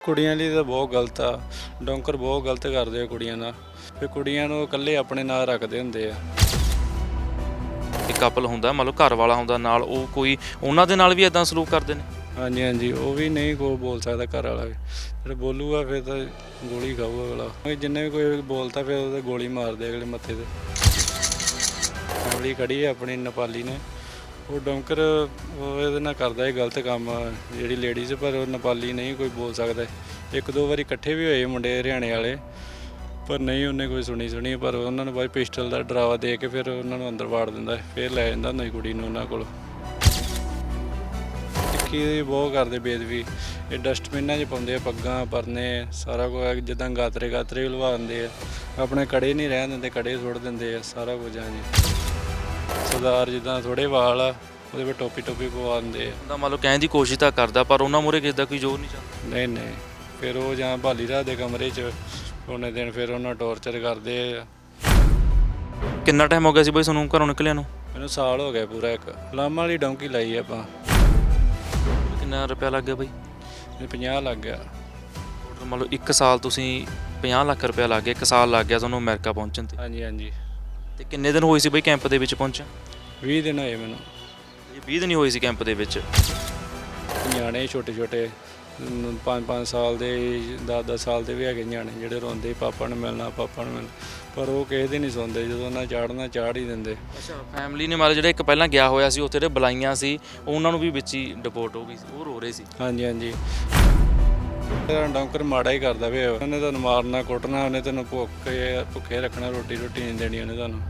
ਕੁੜੀਆਂ ਲਈ ਤਾਂ ਬਹੁਤ ਗਲਤ ਆ। ਡੌਂਕਰ ਬਹੁਤ ਗਲਤ ਕਰਦੇ ਆ ਕੁੜੀਆਂ ਨਾਲ ਫਿਰ ਕੁੜੀਆਂ ਨੂੰ ਇਕੱਲੇ ਆਪਣੇ ਨਾਲ ਰੱਖਦੇ ਹੁੰਦੇ ਆ। ਇੱਕ ਕਪਲ ਹੁੰਦਾ ਮੰਨ ਲਓ ਘਰ ਵਾਲਾ ਹੁੰਦਾ ਨਾਲ ਉਹ ਕੋਈ ਉਹਨਾਂ ਦੇ ਨਾਲ ਵੀ ਇਦਾਂ ਸਲੂਕ ਕਰਦੇ ਨੇ? ਹਾਂਜੀ ਹਾਂਜੀ ਉਹ ਵੀ ਨਹੀਂ ਕੋਈ ਬੋਲ ਸਕਦਾ ਘਰ ਵਾਲਾ ਵੀ। ਜਿਹੜਾ ਬੋਲੂਗਾ ਫਿਰ ਤਾਂ ਗੋਲੀ ਖਾਊਗਾ ਅਗਲਾ। ਵੀ ਜਿੰਨੇ ਵੀ ਕੋਈ ਬੋਲਤਾ ਫਿਰ ਉਹਦੇ ਗੋਲੀ ਮਾਰਦੇ ਅਗਲੇ ਮੱਥੇ ਤੇ। ਫੈਮਿਲੀ ਖੜੀ ਹੈ ਆਪਣੀ ਨੇਪਾਲੀ ਨੇ। ਉਹ ਡੌਂਕਰ, ਉਹ ਇਹਦੇ ਨਾਲ ਕਰਦਾ ਇਹ ਗਲਤ ਕੰਮ, ਜਿਹੜੀ ਲੇਡੀਜ਼ ਪਰ ਉਹ ਨੇਪਾਲੀ ਨਹੀਂ ਕੋਈ ਬੋਲ ਸਕਦਾ। ਇੱਕ ਦੋ ਵਾਰੀ ਇਕੱਠੇ ਵੀ ਹੋਏ ਮੁੰਡੇ ਹਰਿਆਣੇ ਵਾਲੇ, ਪਰ ਨਹੀਂ ਉਹਨੇ ਕੋਈ ਸੁਣੀ ਸੁਣੀ, ਪਰ ਉਹਨਾਂ ਨੂੰ ਬਾਈ ਪਿਸਟਲ ਦਾ ਡਰਾਵਾ ਦੇ ਕੇ ਫਿਰ ਉਹਨਾਂ ਨੂੰ ਅੰਦਰ ਵਾੜ ਦਿੰਦਾ, ਫਿਰ ਲੈ ਜਾਂਦਾ ਹੁੰਦਾ ਸੀ ਕੁੜੀ ਨੂੰ ਉਹਨਾਂ ਕੋਲ। ਟਿੱਕੀ ਬਹੁਤ ਕਰਦੇ ਬੇਦਵੀ ਇਹ ਡਸਟਬਿਨਾਂ 'ਚ ਪਾਉਂਦੇ ਆ, ਪੱਗਾਂ, ਪਰਨੇ, ਸਾਰਾ ਕੁਝ ਜਿੱਦਾਂ ਗਾਤਰੇ ਗਾਤਰੇ ਵੀ ਲਵਾ ਦਿੰਦੇ ਆ। ਆਪਣੇ ਕੜੇ ਨਹੀਂ ਰਹਿਣ ਦਿੰਦੇ, ਕੜੇ ਸੁੱਟ ਦਿੰਦੇ ਆ, ਸਾਰਾ ਕੁਝ ਆ ਜੀ। ਸਰਦਾਰ ਜਿੱਦਾਂ ਥੋੜੇ ਵਾਲ ਆ ਉਹਦੇ 'ਤੇ ਟੋਪੀ ਟੋਪੀ ਪਵਾ ਦਿੰਦੇ ਆ। ਉਹਦਾ ਮੰਨ ਲਓ ਕਹਿਣ ਦੀ ਕੋਸ਼ਿਸ਼ ਤਾਂ ਕਰਦਾ ਪਰ ਉਹਨਾਂ ਮੂਹਰੇ ਕਿਸੇ ਦਾ ਕੋਈ ਜ਼ੋਰ ਨਹੀਂ ਚੱਲਦਾ। ਨਹੀਂ ਨਹੀਂ। ਫਿਰ ਉਹ ਜਾਂ ਭਾਲੀ ਰਾਤ ਦੇ ਕਮਰੇ 'ਚ ਉਹਨੇ ਦਿਨ ਫਿਰ ਉਹਨਾਂ ਟੌਰਚਰ ਕਰਦੇ ਆ। ਕਿੰਨਾ ਟਾਈਮ ਹੋ ਗਿਆ ਸੀ ਬਈ ਤੁਹਾਨੂੰ ਘਰੋਂ ਨਿਕਲਿਆ ਨੂੰ? ਮੈਨੂੰ ਸਾਲ ਹੋ ਗਿਆ ਪੂਰਾ ਇੱਕ। ਲਾਮਾ ਵਾਲੀ ਡੌਂਕੀ ਲਾਈ ਆਪਾਂ। ਕਿੰਨਾ ਰੁਪਿਆ ਲੱਗ ਗਿਆ ਬਈ? ਇਹ 50 ਲੱਗ ਗਿਆ। ਟੋਟਲ ਮੰਨ ਲਓ 1 ਸਾਲ ਤੁਸੀਂ 50 ਲੱਖ ਰੁਪਿਆ ਲੱਗ ਗਿਆ 1 ਸਾਲ ਲੱਗ ਗਿਆ ਤੁਹਾਨੂੰ ਅਮਰੀਕਾ ਪਹੁੰਚਣ ਤੇ। ਹਾਂਜੀ ਹਾਂਜੀ। ਤੇ ਕਿੰਨੇ ਦਿਨ ਹੋਏ ਸੀ ਬਈ ਕੈਂਪ ਦੇ ਵਿੱਚ ਪਹੁੰਚਿਆ 20 ਦਿਨ ਹੋਏ ਮੈਨੂੰ। ਇਹ 20 ਦਿਨ ਹੀ ਹੋਏ ਸੀ ਕੈਂਪ ਦੇ ਵਿੱਚ? ਨਿਆਣੇ ਛੋਟੇ ਛੋਟੇ 5-5 ਸਾਲ ਦੇ 10-10 ਸਾਲ ਦੇ ਵੀ ਹੈਗੇ ਨਿਆਣੇ ਜਿਹੜੇ ਰੋਂਦੇ ਪਾਪਾ ਨੂੰ ਮਿਲਣਾ ਪਾਪਾ ਨੂੰ ਮਿਲਣਾ। ਪਰ ਉਹ ਕਿਸੇ ਦੇ ਨਹੀਂ ਸੁਣਦੇ ਜਦੋਂ ਉਹਨਾਂ ਚਾੜਨਾ ਚਾੜ ਹੀ ਦਿੰਦੇ। ਅੱਛਾ ਫੈਮਿਲੀ ਨੇ ਮਾਰੇ ਜਿਹੜਾ ਇੱਕ ਪਹਿਲਾਂ ਗਿਆ ਹੋਇਆ ਸੀ ਉੱਥੇ ਦੇ ਬੁਲਾਈਆਂ ਸੀ ਉਹਨਾਂ ਨੂੰ ਵੀ ਵਿੱਚ ਹੀ ਡਿਪੋਰਟ ਹੋ ਗਈ ਸੀ ਉਹ ਰੋ ਰਹੇ ਸੀ। ਹਾਂਜੀ ਹਾਂਜੀ। ਤੇਰਾ ਡੌਂਕਰ ਮਾੜਾ ਹੀ ਕਰਦਾ ਵੇ ਉਹਨੇ ਤੁਹਾਨੂੰ ਮਾਰਨਾ, ਕੁੱਟਣਾ, ਉਹਨੇ ਤੈਨੂੰ ਭੁੱਖੇ ਭੁੱਖੇ ਰੱਖਣਾ, ਰੋਟੀ ਰੋਟੀ ਨਹੀਂ ਦੇਣੀ ਉਹਨੇ ਤੁਹਾਨੂੰ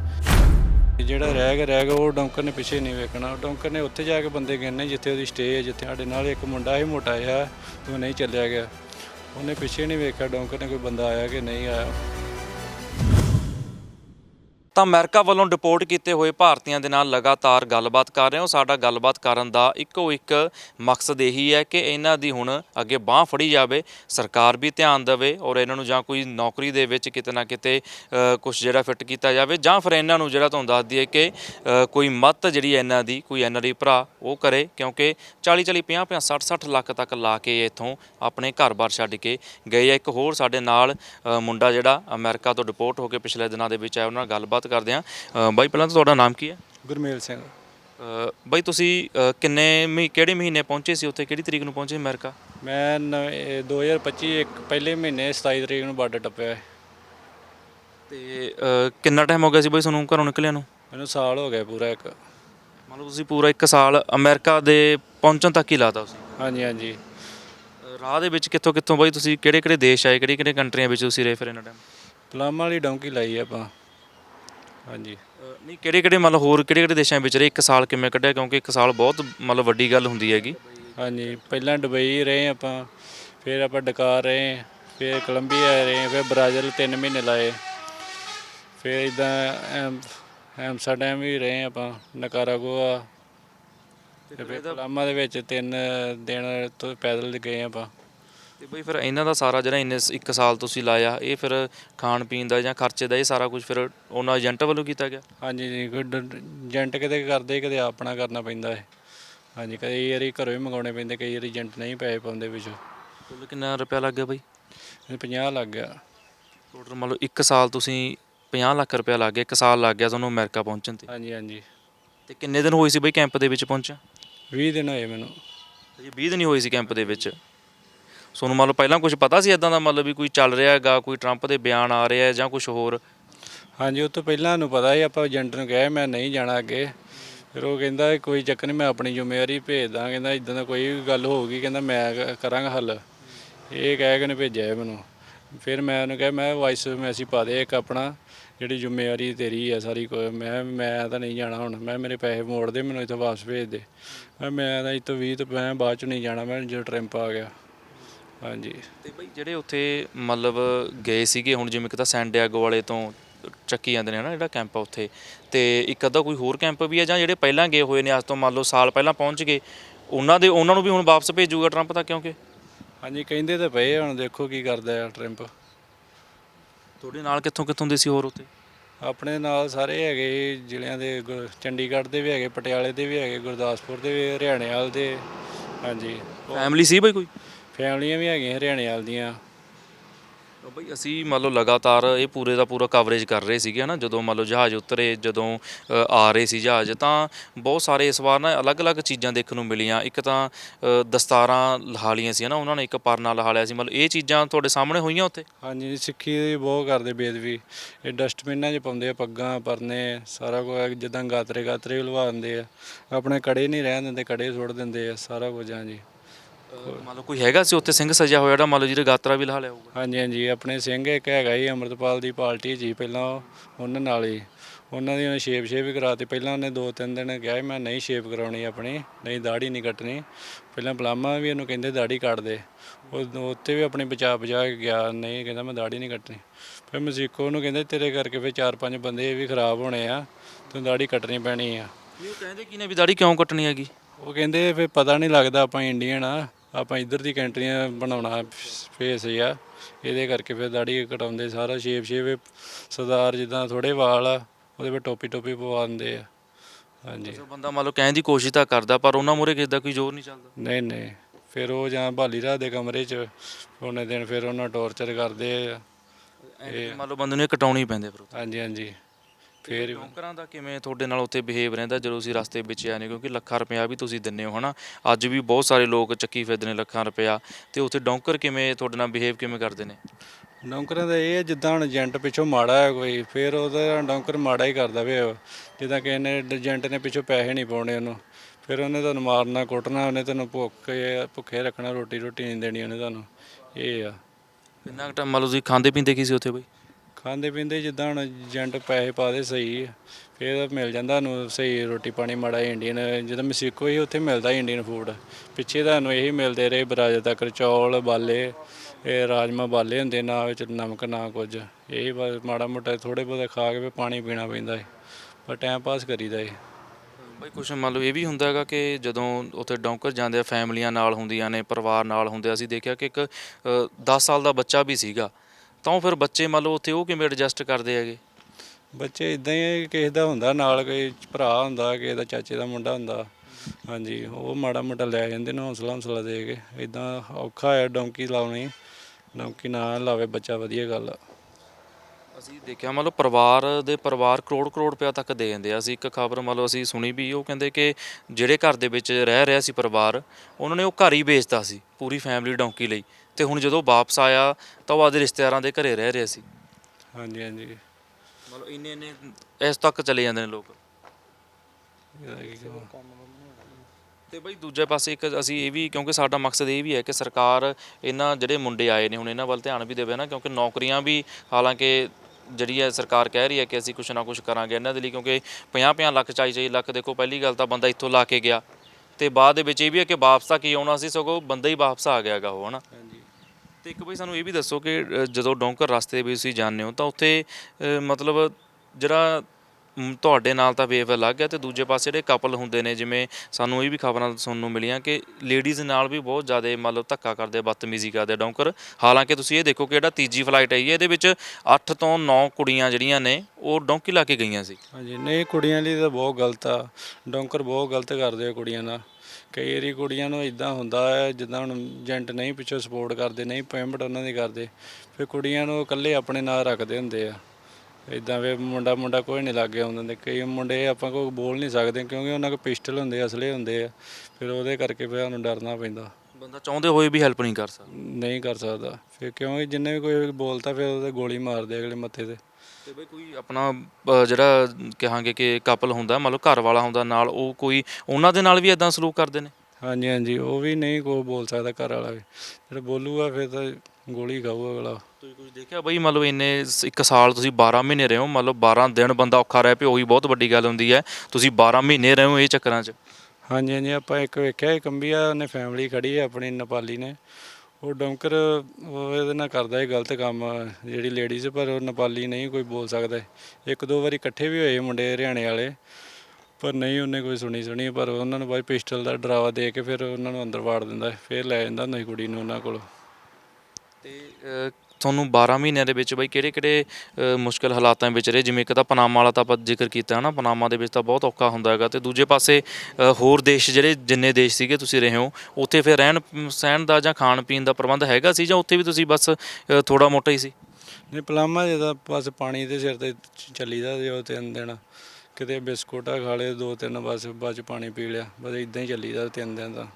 ਜਿਹੜਾ ਰਹਿ ਗਿਆ ਰਹਿ ਗਿਆ, ਉਹ ਡੌਂਕਰ ਨੇ ਪਿੱਛੇ ਨਹੀਂ ਵੇਖਣਾ। ਉਹ ਡੌਂਕਰ ਨੇ ਉੱਥੇ ਜਾ ਕੇ ਬੰਦੇ ਗਿਣਨੇ, ਜਿੱਥੇ ਉਹਦੀ ਸਟੇ ਹੈ, ਜਿੱਥੇ ਸਾਡੇ ਨਾਲ ਇੱਕ ਮੁੰਡਾ ਹੀ ਮੋਟਾ ਜਿਹਾ, ਉਹ ਨਹੀਂ ਚੱਲਿਆ ਗਿਆ। ਉਹਨੇ ਪਿੱਛੇ ਨਹੀਂ ਵੇਖਿਆ, ਡੌਂਕਰ ਨੇ ਕੋਈ ਬੰਦਾ ਆਇਆ ਕਿ ਨਹੀਂ ਆਇਆ। ਤਾਂ ਅਮਰੀਕਾ ਵੱਲੋਂ ਡਿਪੋਰਟ ਕੀਤੇ ਹੋਏ ਭਾਰਤੀਆਂ ਦੇ ਨਾਲ ਲਗਾਤਾਰ ਗੱਲਬਾਤ ਕਰ ਰਹੇ ਹਾਂ। ਸਾਡਾ ਗੱਲਬਾਤ ਕਰਨ ਦਾ ਇੱਕੋ ਇੱਕ ਮਕਸਦ ਇਹੀ ਹੈ ਕਿ ਇਹਨਾਂ ਦੀ ਹੁਣ ਅੱਗੇ ਬਾਹ ਫੜੀ ਜਾਵੇ, ਸਰਕਾਰ ਵੀ ਧਿਆਨ ਦੇਵੇ ਔਰ ਇਹਨਾਂ ਨੂੰ ਜਾਂ ਕੋਈ ਨੌਕਰੀ ਦੇ ਵਿੱਚ ਕਿਤੇ ਨਾ ਕਿਤੇ ਕੁਝ ਜਿਹੜਾ ਫਿੱਟ ਕੀਤਾ ਜਾਵੇ ਜਾਂ ਫਿਰ ਇਹਨਾਂ ਨੂੰ ਜਿਹੜਾ ਤੁਹਾਨੂੰ ਦੱਸ ਦਈਏ ਕਿ ਕੋਈ ਮਤ ਜਿਹੜੀ ਇਹਨਾਂ ਦੀ, ਕੋਈ ਐਨਆਰਆਈ ਭਰਾ ਉਹ ਕਰੇ ਕਿਉਂਕਿ 40 40 50 50 60 60 ਲੱਖ ਤੱਕ ਲਾ ਕੇ ਇੱਥੋਂ ਆਪਣੇ ਘਰ-ਬਾਰ ਛੱਡ ਕੇ ਗਏ ਆ। ਇੱਕ ਹੋਰ ਸਾਡੇ ਨਾਲ ਮੁੰਡਾ ਜਿਹੜਾ ਅਮਰੀਕਾ ਤੋਂ ਡਿਪੋਰਟ ਹੋ ਕੇ ਪਿਛਲੇ ਦਿਨਾਂ ਦੇ ਵਿੱਚ ਆਇਆ, ਉਹਨਾਂ ਨਾਲ ਗੱਲਬਾਤ ਕਰਦੇ ਆ ਬਾਈ ਪਹਿਲਾਂ ਤਾਂ ਤੁਹਾਡਾ ਨਾਮ ਕੀ ਹੈ? ਗੁਰਮੇਲ ਸਿੰਘ। ਅ, ਬਾਈ ਤੁਸੀਂ ਅ, ਕਿੰਨੇ ਮਹੀ ਕਿਹੜੇ ਮਹੀਨੇ ਪਹੁੰਚੇ ਸੀ ਉੱਥੇ? ਕਿਹੜੀ ਤਰੀਕ ਨੂੰ ਪਹੁੰਚੇ ਅਮਰੀਕਾ? ਮੈਂ ਨਵੇਂ- ਇਹ 2025 ਇੱਕ ਪਹਿਲੇ ਮਹੀਨੇ 27 ਤਰੀਕ ਨੂੰ ਬਾਰਡਰ ਟੱਪਿਆ ਹੈ। ਤੇ ਅ, ਕਿੰਨਾ ਟਾਈਮ ਹੋ ਗਿਆ ਸੀ ਬਾਈ ਤੁਹਾਨੂੰ ਘਰੋਂ ਨਿਕਲਿਆ ਨੂੰ? ਮੈਨੂੰ ਸਾਲ ਹੋ ਗਿਆ ਪੂਰਾ ਇੱਕ। ਮੰਨ ਲਓ ਤੁਸੀਂ ਪੂਰਾ 1 ਸਾਲ ਅਮਰੀਕਾ ਦੇ ਪਹੁੰਚਣ ਤੱਕ ਹੀ ਲਾਤਾ ਤੁਸੀਂ। ਹਾਂਜੀ ਹਾਂਜੀ। ਅ, ਰਾਹ ਦੇ ਵਿੱਚ ਕਿੱਥੋਂ ਕਿੱਥੋਂ ਬਾਈ ਤੁਸੀਂ ਕਿਹੜੇ ਕਿਹੜੇ ਦੇਸ਼ ਆਏ ਕਿਹੜੀ ਕਿਹੜੇ ਕੰਟਰੀਆਂ ਵਿੱਚ ਤੁਸੀਂ ਰਹੇ ਫਿਰ ਇਹਨਾਂ ਟਾਈਮ ਪਲਾਮਾ ਵਾਲੀ ਡੌਂਕੀ ਲਾਈ ਆਪਾਂ। ਹਾਂਜੀ। ਨਹੀਂ ਕਿਹੜੇ ਕਿਹੜੇ ਮਤਲਬ ਹੋਰ ਕਿਹੜੇ ਕਿਹੜੇ ਦੇਸ਼ਾਂ ਵਿੱਚ ਰਹੇ? ਇੱਕ ਸਾਲ ਕਿਵੇਂ ਕੱਢਿਆ? ਕਿਉਂਕਿ ਇੱਕ ਸਾਲ ਬਹੁਤ ਮਤਲਬ ਵੱਡੀ ਗੱਲ ਹੁੰਦੀ ਹੈਗੀ। ਹਾਂਜੀ ਪਹਿਲਾਂ ਦੁਬਈ ਰਹੇ ਆਪਾਂ ਫਿਰ ਆਪਾਂ ਡਕਾਰ ਰਹੇ ਫਿਰ ਕੋਲੰਬੀਆ ਰਹੇ ਫਿਰ ਬ੍ਰਾਜ਼ੀਲ 3 ਮਹੀਨੇ ਲਾਏ। ਫਿਰ ਇਦਾਂ ਐਮਸਟਰਡਮ ਵੀ ਰਹੇ ਆਪਾਂ ਨਕਾਰਾਗੁਆ। ਤੇ ਫਿਰ ਪਲਾਮਾ ਦੇ ਵਿੱਚ 3 ਦਿਨ ਤੋਂ ਪੈਦਲ ਗਏ ਆਪਾਂ। ਤੇ ਬਈ ਫਿਰ ਇਹਨਾਂ ਦਾ ਸਾਰਾ ਜਿਹੜਾ ਇੰਨੇ ਸ- ਇੱਕ ਸਾਲ ਤੁਸੀਂ ਲਾਇਆ ਇਹ ਫਿਰ ਖਾਣ ਪੀਣ ਦਾ ਜਾਂ ਖਰਚੇ ਦਾ ਇਹ ਸਾਰਾ ਕੁਝ ਫਿਰ ਉਹਨਾਂ ਏਜੰਟ ਵੱਲੋਂ ਕੀਤਾ ਗਿਆ? ਹਾਂਜੀ ਜੀ ਕੋਈ ਏਜੰਟ ਕਿਤੇ ਕਰਦੇ ਕਿਤੇ ਆਪਣਾ ਕਰਨਾ ਪੈਂਦਾ ਹੈ। ਹਾਂਜੀ ਕਈ ਵਾਰੀ ਘਰੋਂ ਹੀ ਮੰਗਾਉਣੇ ਪੈਂਦੇ ਕਈ ਵਾਰੀ ਏਜੰਟ ਨਹੀਂ ਪੈਸੇ ਪਾਉਂਦੇ ਵਿੱਚੋਂ। ਕੁੱਲ ਕਿੰਨਾ ਰੁਪਿਆ ਲੱਗ ਗਿਆ ਬਈ? ਇਹ 50 ਲੱਗ ਗਿਆ। ਟੋਟਲ ਮੰਨ ਲਓ ਇੱਕ ਸਾਲ ਤੁਸੀਂ 50 ਲੱਖ ਰੁਪਿਆ ਲੱਗ ਗਿਆ ਇੱਕ ਸਾਲ ਲੱਗ ਗਿਆ ਤੁਹਾਨੂੰ ਅਮਰੀਕਾ ਪਹੁੰਚਣ ਤੇ। ਹਾਂਜੀ ਹਾਂਜੀ। ਤੇ ਕਿੰਨੇ ਦਿਨ ਹੋਏ ਸੀ ਬਈ ਕੈਂਪ ਦੇ ਵਿੱਚ ਪਹੁੰਚਿਆ? 20 ਦਿਨ ਹੋਏ ਮੈਨੂੰ। ਜੀ 20 ਦਿਨ ਹੀ ਹੋਏ ਸੀ ਕੈਂਪ ਦੇ ਵਿੱਚ। ਤੁਹਾਨੂੰ ਮੰਨ ਲਓ ਪਹਿਲਾਂ ਕੁਝ ਪਤਾ ਸੀ ਇਦਾਂ ਦਾ ਮਤਲਬ ਵੀ ਕੋਈ ਚੱਲ ਰਿਹਾ ਹੈਗਾ, ਕੋਈ ਟਰੰਪ ਦੇ ਬਿਆਨ ਆ ਰਿਹਾ ਆ ਜਾਂ ਕੁਝ ਹੋਰ? ਹਾਂਜੀ, ਉਹ ਤੋਂ ਪਹਿਲਾਂ ਨੂੰ ਪਤਾ ਸੀ, ਆਪਾਂ ਏਜੰਟ ਨੂੰ ਕਿਹਾ ਮੈਂ ਨਹੀਂ ਜਾਣਾ ਅੱਗੇ। ਫਿਰ ਉਹ ਕਹਿੰਦਾ ਕੋਈ ਚੱਕਰ ਨਹੀਂ, ਮੈਂ ਆਪਣੀ ਜ਼ਿੰਮੇਵਾਰੀ ਭੇਜਦਾ, ਕਹਿੰਦਾ ਇਦਾਂ ਦਾ ਕੋਈ ਵੀ ਗੱਲ ਹੋਊਗੀ, ਕਹਿੰਦਾ ਮੈਂ ਕ- ਕਰਾਂਗਾ ਹੱਲ। ਇਹ ਕਹਿ ਕੇ ਨੇ ਭੇਜਿਆ ਹੈ ਮੈਨੂੰ। ਫਿਰ ਮੈਂ ਉਹਨੂੰ ਕਿਹਾ, ਮੈਂ ਵਾਇਸ ਮੈਸੇਜ ਪਾ ਦੇ ਇੱਕ ਆਪਣਾ, ਜਿਹੜੀ ਜ਼ਿੰਮੇਵਾਰੀ ਤੇਰੀ ਹੈ ਸਾਰੀ ਕੋਈ ਮੈਂ ਮੈਂ ਤਾਂ ਨਹੀਂ ਜਾਣਾ ਹੁਣ, ਮੈਂ ਮੇਰੇ ਪੈਸੇ ਮੋੜ ਦੇ, ਮੈਨੂੰ ਇੱਥੇ ਵਾਪਸ ਭੇਜ ਦੇ। ਮੈਂ ਮੈਂ ਤਾਂ ਇੱਥੋਂ 20 ਤੋਂ, ਮੈਂ ਬਾਅਦ ਚ ਨਹੀਂ ਜਾਣਾ, ਮੈਂ ਜਦੋਂ ਟ੍ਰਿਪ ਆ ਗਿਆ। ਹਾਂਜੀ। ਤੇ ਬਈ ਜਿਹੜੇ ਉੱਥੇ ਮਤਲਬ ਗਏ ਸੀਗੇ ਹੁਣ ਜਿਵੇਂ ਕਿ ਤਾਂ ਸੈਂਡਿਆਗੋ ਵਾਲੇ ਤੋਂ ਚੱਕੀ ਜਾਂਦੇ ਨੇ ਨਾ ਜਿਹੜਾ ਕੈਂਪ ਆ ਉੱਥੇ ਤੇ ਇੱਕ ਅੱਧਾ ਕੋਈ ਹੋਰ ਕੈਂਪ ਵੀ ਹੈ ਜਾਂ ਜਿਹੜੇ ਪਹਿਲਾਂ ਗਏ ਹੋਏ ਨੇ ਅੱਜ ਤੋਂ ਮੰਨ ਲਓ ਸਾਲ ਪਹਿਲਾਂ ਪਹੁੰਚ ਗਏ ਉਹਨਾਂ ਦੇ ਉਹਨਾਂ ਨੂੰ ਵੀ ਹੁਣ ਵਾਪਸ ਭੇਜੂਗਾ ਟਰੰਪ ਤਾਂ ਕਿਉਂਕਿ? ਹਾਂਜੀ ਕਹਿੰਦੇ ਤਾਂ ਪਏ ਆ, ਹੁਣ ਦੇਖੋ ਕੀ ਕਰਦਾ ਆ ਟ੍ਰਿਪ ਤੁਹਾਡੇ ਨਾਲ ਕਿੱਥੋਂ ਕਿੱਥੋਂ ਦੇ ਸੀ ਹੋਰ ਉੱਥੇ? ਆਪਣੇ ਨਾਲ ਸਾਰੇ ਹੈਗੇ ਜ਼ਿਲ੍ਹਿਆਂ ਦੇ ਗੁ- ਚੰਡੀਗੜ੍ਹ ਦੇ ਵੀ ਹੈਗੇ ਪਟਿਆਲੇ ਦੇ ਵੀ ਹੈਗੇ ਗੁਰਦਾਸਪੁਰ ਦੇ ਵੀ ਹਰਿਆਣੇ ਵਾਲੇ ਦੇ ਹਾਂਜੀ। ਫੈਮਿਲੀ ਸੀ ਬਈ ਕੋਈ? ਫੈਮਲੀਆਂ ਵੀ ਹੈਗੀਆਂ ਹਰਿਆਣੇ ਵਾਲ ਦੀਆਂ। ਤਾਂ ਬਈ ਅਸੀਂ ਮੰਨ ਲਓ ਲਗਾਤਾਰ ਇਹ ਪੂਰੇ ਦਾ ਪੂਰਾ ਕਵਰੇਜ ਕਰ ਰਹੇ ਸੀਗੇ ਨਾ ਜਦੋਂ ਮੰਨ ਲਓ ਜਹਾਜ਼ ਉਤਰੇ ਜਦੋਂ ਅ, ਆ ਰਹੇ ਸੀ ਜਹਾਜ਼ ਤਾਂ ਬਹੁਤ ਸਾਰੇ ਇਸ ਵਾਰ ਨਾ ਅਲੱਗ-ਅਲੱਗ ਚੀਜ਼ਾਂ ਦੇਖਣ ਨੂੰ ਮਿਲੀਆਂ। ਇੱਕ ਤਾਂ ਅ, ਦਸਤਾਰਾਂ ਲਹਾ ਲੀਆਂ ਸੀ ਨਾ ਉਹਨਾਂ ਨੇ ਇੱਕ ਪਰਨਾ ਲਹਾ ਲਿਆ ਸੀ। ਮਤਲਬ ਇਹ ਚੀਜ਼ਾਂ ਤੁਹਾਡੇ ਸਾਹਮਣੇ ਹੋਈਆਂ ਉੱਥੇ? ਹਾਂਜੀ ਸਿੱਖੀ ਦੀ ਬਹੁਤ ਕਰਦੇ ਬੇਦਵੀ ਇਹ ਡਸਟਬਿਨਾਂ 'ਚ ਪਾਉਂਦੇ ਆ ਪੱਗਾਂ ਪਰਨੇ ਸਾਰਾ ਕੁਝ ਜਿੱਦਾਂ ਗਾਤਰੇ ਗਾਤਰੇ ਲਵਾ ਦਿੰਦੇ ਆ। ਆਪਣੇ ਕੜੇ ਨਹੀਂ ਰਹਿਣ ਦਿੰਦੇ ਕੜੇ ਸੁੱਟ ਦਿੰਦੇ ਆ ਸਾਰਾ ਕੁਝ ਹਾਂਜੀ। ਮੰਨ ਲਓ ਕੋਈ ਹੈਗਾ ਸੀ ਉੱਥੇ ਸਿੰਘ ਸਜਿਆ ਹੋਇਆ ਜਿਹੜਾ ਮੰਨ ਲਓ ਜਿਹਦੇ ਗਾਤਰਾ ਵੀ ਲਹਾ ਲਿਆ ਹੋਊਗਾ? ਹਾਂਜੀ ਹਾਂਜੀ ਆਪਣੇ ਸਿੰਘ ਇੱਕ ਹੈਗਾ ਹੀ ਅੰਮ੍ਰਿਤਪਾਲ ਦੀ ਪਾਰਟੀ ਜੀ ਪਹਿਲਾਂ ਉਹ- ਉਹਨਾਂ ਨਾਲ ਹੀ। ਉਹਨਾਂ ਦੀ ਉਹਨੇ ਸ਼ੇਪ ਸ਼ੇਪ ਵੀ ਕਰਾਤੀ। ਪਹਿਲਾਂ ਉਹਨੇ ਦੋ ਤਿੰਨ ਦਿਨ ਕਿਹਾ ਸੀ, ਮੈਂ ਨਹੀਂ ਸ਼ੇਪ ਕਰਾਉਣੀ ਆਪਣੀ ਨਹੀਂ ਦਾੜੀ ਨਹੀਂ ਕੱਟਣੀ। ਪਹਿਲਾਂ ਬਲਾਮਾ ਵੀ ਇਹਨੂੰ ਕਹਿੰਦੇ ਦਾੜੀ ਕੱਟ ਦੇ। ਉਹ ਉੱਤੇ ਵੀ ਆਪਣੀ ਬਚਾ ਬਚਾ ਕੇ ਗਿਆ ਨਹੀਂ ਕਹਿੰਦਾ ਮੈਂ ਦਾੜੀ ਨਹੀਂ ਕੱਟਣੀ। ਫਿਰ ਮਸੀਕੋ ਨੂੰ ਕਹਿੰਦੇ ਤੇਰੇ ਕਰਕੇ ਫਿਰ ਚਾਰ ਪੰਜ ਬੰਦੇ ਇਹ ਵੀ ਖਰਾਬ ਹੋਣੇ ਆ ਤੂੰ ਦਾੜੀ ਕੱਟਣੀ ਪੈਣੀ ਆ। ਇਹ ਕਹਿੰਦੇ ਕੀ ਨੇ ਵੀ ਦਾੜੀ ਕਿਉਂ ਕੱਟਣੀ ਹੈਗੀ? ਉਹ ਕਹਿੰਦੇ ਫਿਰ ਪਤਾ ਨਹੀਂ ਲੱਗਦਾ ਆਪਾਂ ਇੰਡੀਅਨ ਆ। ਆਪਾਂ ਇੱਧਰ ਦੀ ਕੰਟਰੀਆਂ ਬਣਾਉਣਾ ਫੇਸ ਆ। ਇਹਦੇ ਕਰਕੇ ਫਿਰ ਦਾੜੀ ਕਟਾਉਂਦੇ ਸਾਰਾ ਸ਼ੇਪ ਸ਼ੇਪ ਸਰਦਾਰ ਜਿੱਦਾਂ ਥੋੜੇ ਵਾਲ ਆ ਉਹਦੇ ਵਿੱਚ ਟੋਪੀ ਟੋਪੀ ਪਵਾ ਦਿੰਦੇ ਆ। ਹਾਂਜੀ। ਜੋ ਬੰਦਾ ਮੰਨ ਲਓ ਕਹਿਣ ਦੀ ਕੋਸ਼ਿਸ਼ ਤਾਂ ਕਰਦਾ ਪਰ ਉਹਨਾਂ ਮੂਹਰੇ ਕਿਸੇ ਦਾ ਕੋਈ ਜ਼ੋਰ ਨਹੀਂ ਚੱਲਦਾ। ਨਹੀਂ ਨਹੀਂ। ਫਿਰ ਉਹ ਜਾਂ ਭਾਲੀ ਰਾਤ ਦੇ ਕਮਰੇ 'ਚ ਉਹਨੇ ਦਿਨ ਫਿਰ ਉਹਨਾਂ ਟੌਰਚਰ ਕਰਦੇ ਆ। ਇਹ ਮੰਨ ਲਓ ਬੰਦੇ ਨੂੰ ਇਹ ਕਟਾਉਣੀ ਪੈਂਦੇ ਫਿਰ ਹਾਂਜੀ ਹਾਂਜੀ। ਫਿਰ ਡੌਂਕਰਾਂ ਦਾ ਕਿਵੇਂ ਤੁਹਾਡੇ ਨਾਲ ਉੱਥੇ ਬਿਹੇਵ ਰਹਿੰਦਾ ਜਦੋਂ ਅਸੀਂ ਰਸਤੇ ਵਿੱਚ ਆਏ ਨੇ? ਕਿਉਂਕਿ ਲੱਖਾਂ ਰੁਪਇਆ ਵੀ ਤੁਸੀਂ ਦਿੰਦੇ ਹੋ ਹਨਾ? ਅੱਜ ਵੀ ਬਹੁਤ ਸਾਰੇ ਲੋਕ ਚੱਕੀ ਫਿਰਦੇ ਨੇ ਲੱਖਾਂ ਰੁਪਇਆ। ਤੇ ਉੱਥੇ ਡੌਂਕਰ ਕਿਵੇਂ ਤੁਹਾਡੇ ਨਾਲ ਬਿਹੇਵ ਕਿਵੇਂ ਕਰਦੇ ਨੇ? ਡੌਂਕਰਾਂ ਦਾ ਇਹ ਹੈ ਜਿੱਦਾਂ ਹੁਣ ਏਜੰਟ ਪਿੱਛੋਂ ਮਾੜਾ ਹੈ ਕੋਈ ਫਿਰ ਉਹਦਾ ਡੌਂਕਰ ਮਾੜਾ ਹੀ ਕਰਦਾ ਵੇ ਉਹ। ਜਿੱਦਾਂ ਕਿ ਇਹਨੇ ਏਜੰਟ ਨੇ ਪਿੱਛੋਂ ਪੈਸੇ ਨਹੀਂ ਪਾਉਣੇ ਉਹਨੂੰ। ਫਿਰ ਉਹਨੇ ਤੁਹਾਨੂੰ ਮਾਰਨਾ ਕੁੱਟਣਾ ਉਹਨੇ ਤੁਹਾਨੂੰ ਭੁੱਖੇ ਭੁੱਖੇ ਰੱਖਣਾ ਰੋਟੀ ਰੋਟੀ ਨਹੀਂ ਦੇਣੀ ਉਹਨੇ ਤੁਹਾਨੂੰ। ਇਹ ਆ। ਕਿੰਨਾ ਕੁ ਟਾਈਮ ਮੰਨ ਲਓ ਤੁਸੀਂ ਖਾਂਦੇ ਪੀਂਦੇ ਕੀ ਸੀ ਉੱਥੇ ਬਈ? ਖਾਂਦੇ ਪੀਂਦੇ ਜਿੱਦਾਂ ਹੁਣ ਏਜੰਟ ਪੈਸੇ ਪਾ ਦੇ ਸਹੀ, ਫਿਰ ਮਿਲ ਜਾਂਦਾ ਨੂੰ ਸਹੀ ਰੋਟੀ ਪਾਣੀ, ਮਾੜਾ ਇੰਡੀਅਨ ਜਿੱਦਾਂ ਮਸੀਕੋ ਹੀ ਉੱਥੇ ਮਿਲਦਾ ਇੰਡੀਅਨ ਫੂਡ ਪਿੱਛੇ ਤੁਹਾਨੂੰ ਇਹੀ ਮਿਲਦੇ ਰਹੇ, ਬਰਾਜ ਤੱਕ ਚੌਲ, ਬਾਲੇ, ਇਹ ਰਾਜਮਾ ਬਾਲੇ ਹੁੰਦੇ, ਨਾ ਵਿੱਚ ਨਮਕ, ਨਾ ਕੁਝ। ਇਹ ਬਸ ਮਾੜਾ ਮੋਟਾ ਥੋੜੇ ਬਹੁਤੇ ਖਾ ਕੇ ਫਿਰ ਪਾਣੀ ਪੀਣਾ ਪੈਂਦਾ ਹੈ ਪਰ ਟਾਈਮ ਪਾਸ ਕਰੀਦਾ ਹੈ ਬਈ ਕੁਛ ਮੰਨ ਲਓ ਇਹ ਵੀ ਹੁੰਦਾ ਹੈਗਾ ਕਿ ਜਦੋਂ ਉੱਥੇ ਡੌਂਕਰ ਜਾਂਦੇ ਆ, ਫੈਮਲੀਆਂ ਨਾਲ ਹੁੰਦੀਆਂ ਨੇ, ਪਰਿਵਾਰ ਨਾਲ ਹੁੰਦੇ ਅਸੀਂ ਦੇਖਿਆ ਕਿ ਇੱਕ 10 ਸਾਲ ਦਾ ਬੱਚਾ ਵੀ ਸੀਗਾ। ਤਾਂ ਉਹ ਫਿਰ ਬੱਚੇ ਮੰਨ ਲਓ ਉੱਥੇ ਉਹ ਕਿਵੇਂ ਐਡਜਸਟ ਕਰਦੇ ਹੈਗੇ? ਬੱਚੇ ਇਦਾਂ ਹੀ ਹੈ, ਕਿਸੇ ਦਾ ਹੁੰਦਾ ਨਾਲ ਕੋਈ ਭਰਾ ਹੁੰਦਾ ਕਿਸੇ ਦਾ ਚਾਚੇ ਦਾ ਮੁੰਡਾ ਹੁੰਦਾ। ਹਾਂਜੀ ਉਹ ਮਾੜਾ ਮੋਟਾ ਲੈ ਜਾਂਦੇ ਨੇ ਹੌਸਲਾ ਹੌਸਲਾ ਦੇ ਕੇ। ਇਦਾਂ ਔਖਾ ਹੈ ਡੌਂਕੀ ਲਾਉਣੀ ਡੌਂਕੀ ਨਾ ਲਾਵੇ ਬੱਚਾ ਵਧੀਆ ਗੱਲ ਆ। ਅਸੀਂ ਦੇਖਿਆ ਮੰਨ ਲਓ ਪਰਿਵਾਰ ਦੇ ਪਰਿਵਾਰ ਕਰੋੜ ਕਰੋੜ ਰੁਪਇਆ ਤੱਕ ਦੇ ਦਿੰਦੇ ਆ। ਅਸੀਂ ਇੱਕ ਖਬਰ ਮੰਨ ਲਓ ਅਸੀਂ ਸੁਣੀ ਵੀ ਉਹ ਕਹਿੰਦੇ ਕਿ ਜਿਹੜੇ ਘਰ ਦੇ ਵਿੱਚ ਰਹਿ ਰਿਹਾ ਸੀ ਪਰਿਵਾਰ ਉਹਨਾਂ ਨੇ ਉਹ ਘਰ ਹੀ ਵੇਚਤਾ ਸੀ ਪੂਰੀ ਫੈਮਿਲੀ ਡੌਂਕੀ ਲਈ। ਤੇ ਹੁਣ ਜਦੋਂ ਵਾਪਸ ਆਇਆ ਤਾਂ ਉਹ ਆਦੇ ਰਿਸ਼ਤੇਦਾਰਾਂ ਦੇ ਘਰੇ ਰਹਿ ਰਿਹਾ ਸੀ। ਹਾਂਜੀ ਹਾਂਜੀ। ਮਤਲਬ ਇੰਨੇ ਇੰਨੇ ਇਸ ਤੱਕ ਚਲੇ ਜਾਂਦੇ ਨੇ ਲੋਕ। ਇਹਦਾ ਕੀ ਕਹਾਂ। ਤੇ ਬਈ ਦੂਜੇ ਪਾਸੇ ਇੱਕ ਅਸੀਂ ਇਹ ਵੀ ਕਿਉਂਕਿ ਸਾਡਾ ਮਕਸਦ ਇਹ ਵੀ ਹੈ ਕਿ ਸਰਕਾਰ ਇਹਨਾਂ ਜਿਹੜੇ ਮੁੰਡੇ ਆਏ ਨੇ ਹੁਣ ਇਹਨਾਂ ਵੱਲ ਧਿਆਨ ਵੀ ਦੇਵੇ ਨਾ ਕਿਉਂਕਿ ਨੌਕਰੀਆਂ ਵੀ ਹਾਲਾਂਕਿ ਜਿਹੜੀ ਹੈ ਸਰਕਾਰ ਕਹਿ ਰਹੀ ਹੈ ਕਿ ਅਸੀਂ ਕੁਝ ਨਾ ਕੁਝ ਕਰਾਂਗੇ ਇਹਨਾਂ ਦੇ ਲਈ ਕਿਉਂਕਿ 50-50 ਲੱਖ 40 ਲੱਖ ਦੇਖੋ ਪਹਿਲੀ ਗੱਲ ਤਾਂ ਬੰਦਾ ਇੱਥੋਂ ਲਾ ਕੇ ਗਿਆ। ਤੇ ਬਾਅਦ ਦੇ ਵਿੱਚ ਇਹ ਵੀ ਹੈ ਕਿ ਵਾਪਸ ਤਾਂ ਕੀ ਆਉਣਾ ਸੀ ਸਗੋਂ ਬੰਦਾ ਹੀ ਵਾਪਸ ਆ ਗਿਆਗਾ ਉਹ ਹਨਾ? ਹਾਂਜੀ। ਤੇ ਇੱਕ ਬਈ ਸਾਨੂੰ ਇਹ ਵੀ ਦੱਸੋ ਕਿ ਅ, ਜਦੋਂ ਡੋਂਕਰ ਰਸਤੇ ਦੇ ਵਿੱਚ ਤੁਸੀਂ ਜਾਂਦੇ ਹੋ ਤਾਂ ਉੱਥੇ ਅ, ਮਤਲਬ ਜਿਹੜਾ ਮ, ਤੁਹਾਡੇ ਨਾਲ ਤਾਂ ਵੇਵ ਅਲੱਗ ਹੈ ਤੇ ਦੂਜੇ ਪਾਸੇ ਜਿਹੜੇ ਕਪਲ ਹੁੰਦੇ ਨੇ ਜਿਵੇਂ ਸਾਨੂੰ ਇਹ ਵੀ ਖਬਰਾਂ ਸੁਣਨ ਨੂੰ ਮਿਲੀਆਂ ਕਿ ਲੇਡੀਜ਼ ਨਾਲ ਵੀ ਬਹੁਤ ਜ਼ਿਆਦਾ ਮਤਲਬ ਧੱਕਾ ਕਰਦੇ ਆ, ਬਦਤਮੀਜ਼ੀ ਕਰਦੇ ਆ ਡੋਂਕਰ। ਹਾਲਾਂਕਿ ਤੁਸੀਂ ਇਹ ਦੇਖੋ ਕਿ ਜਿਹੜਾ ਤੀਜੀ ਫਲਾਈਟ ਆਈ ਹੈ ਇਹਦੇ ਵਿੱਚ 8 ਤੋਂ 9 ਕੁੜੀਆਂ ਜਿਹੜੀਆਂ ਨੇ ਉਹ ਡੋਂਕੀ ਲਾ ਕੇ ਗਈਆਂ ਸੀ। ਹਾਂਜੀ ਨਹੀਂ ਕੁੜੀਆਂ ਲਈ ਤਾਂ ਬਹੁਤ ਗਲਤ ਆ। ਡੌਂਕਰ ਬਹੁਤ ਗਲਤ ਕਰਦੇ ਆ ਕੁੜੀਆਂ ਨਾਲ। ਕਈ ਵਾਰੀ ਕੁੜੀਆਂ ਨੂੰ ਇਦਾਂ ਹੁੰਦਾ ਹੈ ਜਿੱਦਾਂ ਹੁਣ ਏਜੰਟ ਨਹੀਂ ਪਿੱਛੋਂ ਸਪੋਰਟ ਕਰਦੇ ਨਹੀਂ ਪੇਮੈਂਟ ਉਹਨਾਂ ਦੀ ਕਰਦੇ ਫਿਰ ਕੁੜੀਆਂ ਨੂੰ ਇਕੱਲੇ ਆਪਣੇ ਨਾਲ ਰੱਖਦੇ ਹੁੰਦੇ ਆ। ਇਦਾਂ ਵੇ ਮੁੰਡਾ ਮੁੰਡਾ ਕੋਈ ਨਹੀਂ ਲੱਗੇ ਆਉਂਦੇ ਹੁੰਦੇ। ਕਈ ਮੁੰਡੇ ਆਪਾਂ ਕੋਈ ਬੋਲ ਨਹੀਂ ਸਕਦੇ ਕਿਉਂਕਿ ਉਹਨਾਂ ਕੋਲ ਪਿਸਟਲ ਹੁੰਦੇ ਅਸਲੇ ਹੁੰਦੇ ਆ। ਫਿਰ ਉਹਦੇ ਕਰਕੇ ਫਿਰ ਸਾਨੂੰ ਡਰਨਾ ਪੈਂਦਾ। ਬੰਦਾ ਚਾਹੁੰਦੇ ਹੋਏ ਵੀ ਹੈਲਪ ਨਹੀਂ ਕਰ ਸਕਦਾ। ਨਹੀਂ ਕਰ ਸਕਦਾ। ਫਿਰ ਕਿਉਂਕਿ ਜਿੰਨੇ ਵੀ ਕੋਈ ਬੋਲਤਾ ਫਿਰ ਉਹਦੇ ਗੋਲੀ ਮਾਰਦੇ ਅਗਲੇ ਮੱਥੇ ਤੇ। ਤੇ ਬਈ ਕੋਈ ਆਪਣਾ ਅ, ਜਿਹੜਾ ਕਹਾਂਗੇ ਕਿ ਕਪਲ ਹੁੰਦਾ ਮੰਨ ਲਓ ਘਰ ਵਾਲਾ ਹੁੰਦਾ ਨਾਲ ਉਹ ਕੋਈ ਉਹਨਾਂ ਦੇ ਨਾਲ ਵੀ ਇਦਾਂ ਸਲੂਕ ਕਰਦੇ ਨੇ? ਹਾਂਜੀ ਹਾਂਜੀ ਉਹ ਵੀ ਨਹੀਂ ਕੋਈ ਬੋਲ ਸਕਦਾ ਘਰ ਵਾਲਾ ਵੀ। ਜਿਹੜਾ ਬੋਲੂਗਾ ਫਿਰ ਤਾਂ ਗੋਲੀ ਖਾਊ ਅਗਲਾ। ਤੁਸੀਂ ਕੁਝ ਦੇਖਿਆ ਬਈ ਮੰਨ ਲਓ ਇੰਨੇ ਸ- ਇੱਕ ਸਾਲ ਤੁਸੀਂ 12 ਮਹੀਨੇ ਰਹੇ ਹੋ ਮੰਨ ਲਓ 12 ਦਿਨ ਬੰਦਾ ਔਖਾ ਰਹਿ ਪਿਆ ਉਹੀ ਬਹੁਤ ਵੱਡੀ ਗੱਲ ਹੁੰਦੀ ਹੈ ਤੁਸੀਂ 12 ਮਹੀਨੇ ਰਹੇ ਹੋ ਇਹ ਚੱਕਰਾਂ 'ਚ। ਹਾਂਜੀ ਹਾਂਜੀ ਆਪਾਂ ਇੱਕ ਵੇਖਿਆ ਇਹ ਕੰਬੀਆ ਉਹਨੇ ਫੈਮਿਲੀ ਖੜੀ ਹੈ ਆਪਣੀ ਨੇਪਾਲੀ ਨੇ। ਉਹ ਡੰਕਰ, ਉਹ ਇਹਦੇ ਨਾਲ ਕਰਦਾ ਹੈ ਗਲਤ ਕੰਮ, ਜਿਹੜੀ ਲੇਡੀਜ਼ ਪਰ ਉਹ ਨੇਪਾਲੀ ਨਹੀਂ ਕੋਈ ਬੋਲ ਸਕਦਾ। ਇੱਕ ਦੋ ਵਾਰੀ ਇਕੱਠੇ ਵੀ ਹੋਏ ਮੁੰਡੇ ਹਰਿਆਣੇ ਵਾਲੇ, ਪਰ ਨਹੀਂ ਉਹਨੇ ਕੋਈ ਸੁਣੀ ਸੁਣੀ, ਪਰ ਉਹਨਾਂ ਨੂੰ ਬਾਈ ਪਿਸਟਲ ਦਾ ਡਰਾਵਾ ਦੇ ਕੇ ਫਿਰ ਉਹਨਾਂ ਨੂੰ ਅੰਦਰ ਵਾੜ ਦਿੰਦਾ, ਫਿਰ ਲੈ ਜਾਂਦਾ ਨਹੀਂ ਕੁੜੀ ਨੂੰ ਉਹਨਾਂ ਕੋਲ। ਤੇ ਤੁਹਾਨੂੰ 12 ਮਹੀਨਿਆਂ ਦੇ ਵਿੱਚ ਬਈ ਕਿਹੜੇ ਕਿਹੜੇ ਅ, ਮੁਸ਼ਕਲ ਹਾਲਾਤਾਂ ਵਿੱਚ ਰਹੇ? ਜਿਵੇਂ ਇੱਕ ਤਾਂ ਪਨਾਮਾ ਵਾਲਾ ਤਾਂ ਆਪਾਂ ਜ਼ਿਕਰ ਕੀਤਾ ਹੈ ਨਾ ਪਨਾਮਾ ਦੇ ਵਿੱਚ ਤਾਂ ਬਹੁਤ ਔਖਾ ਹੁੰਦਾ ਹੈਗਾ। ਤੇ ਦੂਜੇ ਪਾਸੇ ਹੋਰ ਦੇਸ਼ ਜਿਹੜੇ ਜਿੰਨੇ ਦੇਸ਼ ਸੀਗੇ ਤੁਸੀਂ ਰਹੇ ਹੋ ਉੱਥੇ ਫਿਰ ਰਹਿਣ ਸਹਿਣ ਦਾ ਜਾਂ ਖਾਣ ਪੀਣ ਦਾ ਪ੍ਰਬੰਧ ਹੈਗਾ ਸੀ ਜਾਂ ਉੱਥੇ ਵੀ ਤੁਸੀਂ ਬਸ ਥੋੜਾ ਮੋਟਾ ਹੀ ਸੀ? ਨਹੀਂ ਪਲਾਮਾ ਜਿਹਦਾ ਬਸ ਪਾਣੀ ਦੇ ਸਿਰ ਤੇ ਚੱਲੀਦਾ ਜੇ ਤਿੰਨ ਦਿਨ। ਕਿਤੇ ਬਿਸਕੁਟਾ ਖਾ ਲਏ ਦੋ ਤਿੰਨ ਬਸ ਬਾਅਦ ਚ ਪਾਣੀ ਪੀ ਲਿਆ। ਬਸ ਇਦਾਂ ਹੀ ਚੱਲੀਦਾ ਤਿੰਨ ਦਿਨ ਦਾ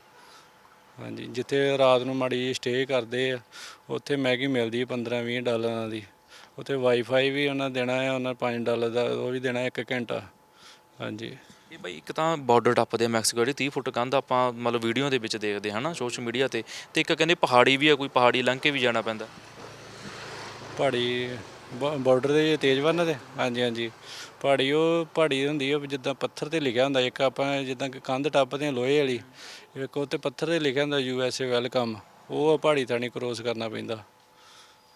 ਹਾਂਜੀ ਜਿੱਥੇ ਰਾਤ ਨੂੰ ਮਾੜੀ ਸਟੇ ਕਰਦੇ ਆ ਉੱਥੇ ਮੈਗੀ ਮਿਲਦੀ 15 20 ਡਾਲਰਾਂ ਦੀ। ਉੱਥੇ ਵਾਈਫਾਈ ਵੀ ਉਹਨਾਂ ਦੇਣਾ ਹੈ ਉਹਨਾਂ 5 ਡਾਲਰ ਦਾ ਉਹ ਵੀ ਦੇਣਾ 1 ਘੰਟਾ। ਹਾਂਜੀ। ਇਹ ਬਈ ਇੱਕ ਤਾਂ ਬਾਰਡਰ ਟੱਪਦੇ ਆ ਮੈਕਸੀਕੋ ਜਿਹੜੀ 30 ਫੁੱਟ ਕੰਧ ਆਪਾਂ ਮਤਲਬ ਵੀਡੀਓ ਦੇ ਵਿੱਚ ਦੇਖਦੇ ਹਾਂ ਨਾ ਸੋਸ਼ਲ ਮੀਡੀਆ ਤੇ। ਤੇ ਇੱਕ ਕਹਿੰਦੇ ਪਹਾੜੀ ਵੀ ਆ ਕੋਈ ਪਹਾੜੀ ਲੰਘ ਕੇ ਵੀ ਜਾਣਾ ਪੈਂਦਾ। ਪਹਾੜੀ ਬਾਰਡਰ ਦੇ ਤੇਜ਼ ਵਰਨ ਦੇ? ਹਾਂਜੀ ਹਾਂਜੀ। ਪਹਾੜੀ ਉਹ ਪਹਾੜੀ ਹੁੰਦੀ ਵੀ ਜਿੱਦਾਂ ਪੱਥਰ ਤੇ ਲਿਖਿਆ ਹੁੰਦਾ ਇੱਕ ਆਪਾਂ ਜਿੱਦਾਂ ਕਿ ਕੰਧ ਟੱਪਦੇ ਆ ਲੋਹੇ ਵਾਲੀ ਇੱਕ ਉੱਤੇ ਪੱਥਰ ਤੇ ਲਿਖਿਆ ਹੁੰਦਾ ਯੂ ਐਸ ਏ ਵੈਲਕਮ ਉਹ ਪਹਾੜੀ ਥਾਣੀ ਕ੍ਰੋਸ ਕਰਨਾ ਪੈਂਦਾ।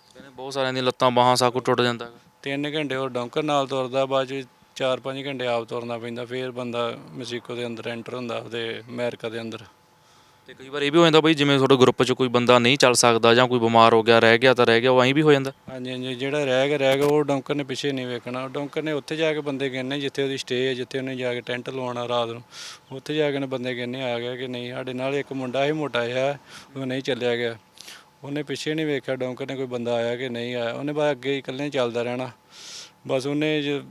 ਕਹਿੰਦੇ ਬਹੁਤ ਸਾਰਿਆਂ ਦੀਆਂ ਲੱਤਾਂ ਬਾਹਾਂ ਸਭ ਟੁੱਟ ਜਾਂਦਾ ਤਿੰਨ ਘੰਟੇ ਉਹ ਡੌਂਕਰ ਨਾਲ ਤੁਰਦਾ ਬਾਅਦ ਚ ਚਾਰ ਪੰਜ ਘੰਟੇ ਆਪ ਤੁਰਨਾ ਪੈਂਦਾ ਫਿਰ ਬੰਦਾ ਮੈਕਸੀਕੋ ਦੇ ਅੰਦਰ ਐਂਟਰ ਹੁੰਦਾ ਉਹਦੇ ਅਮਰੀਕਾ ਦੇ ਅੰਦਰ। ਤੇ ਕਈ ਵਾਰ ਇਹ ਵੀ ਹੋ ਜਾਂਦਾ ਬਈ ਜਿਵੇਂ ਤੁਹਾਡੇ ਗਰੁੱਪ 'ਚ ਕੋਈ ਬੰਦਾ ਨਹੀਂ ਚੱਲ ਸਕਦਾ ਜਾਂ ਕੋਈ ਬਿਮਾਰ ਹੋ ਗਿਆ, ਰਹਿ ਗਿਆ ਤਾਂ ਰਹਿ ਗਿਆ, ਉਹ ਐਂ ਵੀ ਹੋ ਜਾਂਦਾ। ਹਾਂਜੀ ਹਾਂਜੀ, ਜਿਹੜਾ ਰਹਿ ਗਿਆ ਰਹਿ ਗਿਆ, ਉਹ ਡੌਂਕਰ ਨੇ ਪਿੱਛੇ ਨਹੀਂ ਵੇਖਣਾ। ਡੌਂਕਰ ਨੇ ਉੱਥੇ ਜਾ ਕੇ ਬੰਦੇ ਕਹਿੰਨੇ ਜਿੱਥੇ ਉਹਦੀ ਸਟੇ ਹੈ, ਜਿੱਥੇ ਉਹਨੇ ਜਾ ਕੇ ਟੈਂਟ ਲਵਾਉਣਾ ਰਾਤ ਨੂੰ, ਉੱਥੇ ਜਾ ਕੇ ਨੇ ਬੰਦੇ ਕਹਿੰਨੇ ਆ ਗਿਆ ਕਿ ਨਹੀਂ, ਸਾਡੇ ਨਾਲ ਇੱਕ ਮੁੰਡਾ ਸੀ, ਮੋਟਾ ਜਿਹਾ, ਉਹ ਨਹੀਂ ਚੱਲਿਆ ਗਿਆ। ਉਹਨੇ ਪਿੱਛੇ ਨਹੀਂ ਵੇਖਿਆ, ਡੌਂਕਰ ਨੇ ਕੋਈ ਬੰਦਾ ਆਇਆ ਕਿ ਨਹੀਂ ਆਇਆ। ਉਹਨੇ ਬਸ ਅੱਗੇ ਹੀ ਇਕੱਲੇ ਚੱਲਦਾ ਰਹਿਣਾ। ਬਸ ਉਹਨੇ ਜ-